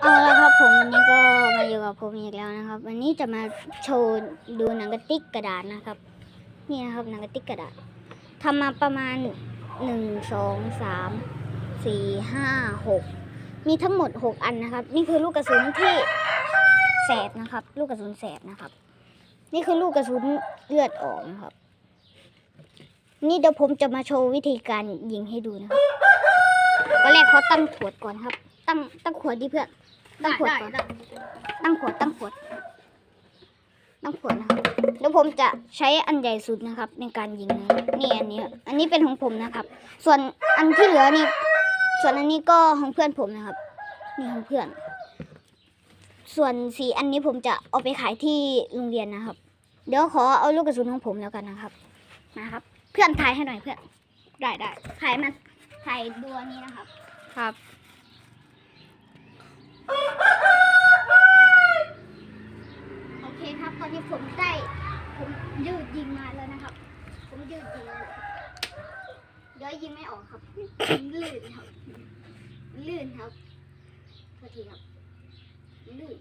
เอาละครับผมวันนี้ก็มาอยู่กับผมอีกแล้วนะครับ วันนี้จะมาโชว์ดูหนังกระติกกระดาษนะครับ นี่นะครับหนังกระติกกระดาษทำมาประมาณหนึ่งสองสามสี่ห้าหกมีทั้งหมดหกอันนะครับ นี่คือลูกกระสุนที่แสบนะครับ ลูกกระสุนแสบนะครับ นี่คือลูกกระสุนเลือดออกนะครับ นี่เดี๋ยวผมจะมาโชว์วิธีการยิงให้ดูนะครับตอนแรกเขาตั้งขวดก่อนครับ ตั้งตั้งขวดดิเพื่อน ตั้งขวดก่อนตั้งขวดตั้งขวดตั้งขวดนะครับแล้วผมจะใช้อันใหญ่สุดนะครับ ในการยิงนะนี่อันนี้ อันนี้เป็นของผมนะครับ ส่วนอันที่เหลือนี่ ส่วนอันนี้ก็ของเพื่อนผมนะครับ นี่ของเพื่อน ส่วนสีอันนี้ผมจะเอาไปขายที่โรงเรียนนะครับ เดี๋ยวขอเอาลูกกระสุนของผมแล้วกันนะครับนะครับ เพื่อนถ่ายให้หน่อยเพื่อนได้ได้ถ่ายมันถ่ายดูอันนี้นะครับ ครับ โอเคครับ ตอนนี้ ผมได้ผมยืดยิงมาแล้วนะครับ ผมยืดยิงแล้วเดี๋ยวยิงไม่ออกครับลื่นครับลื่นครับพอดีครับลื่น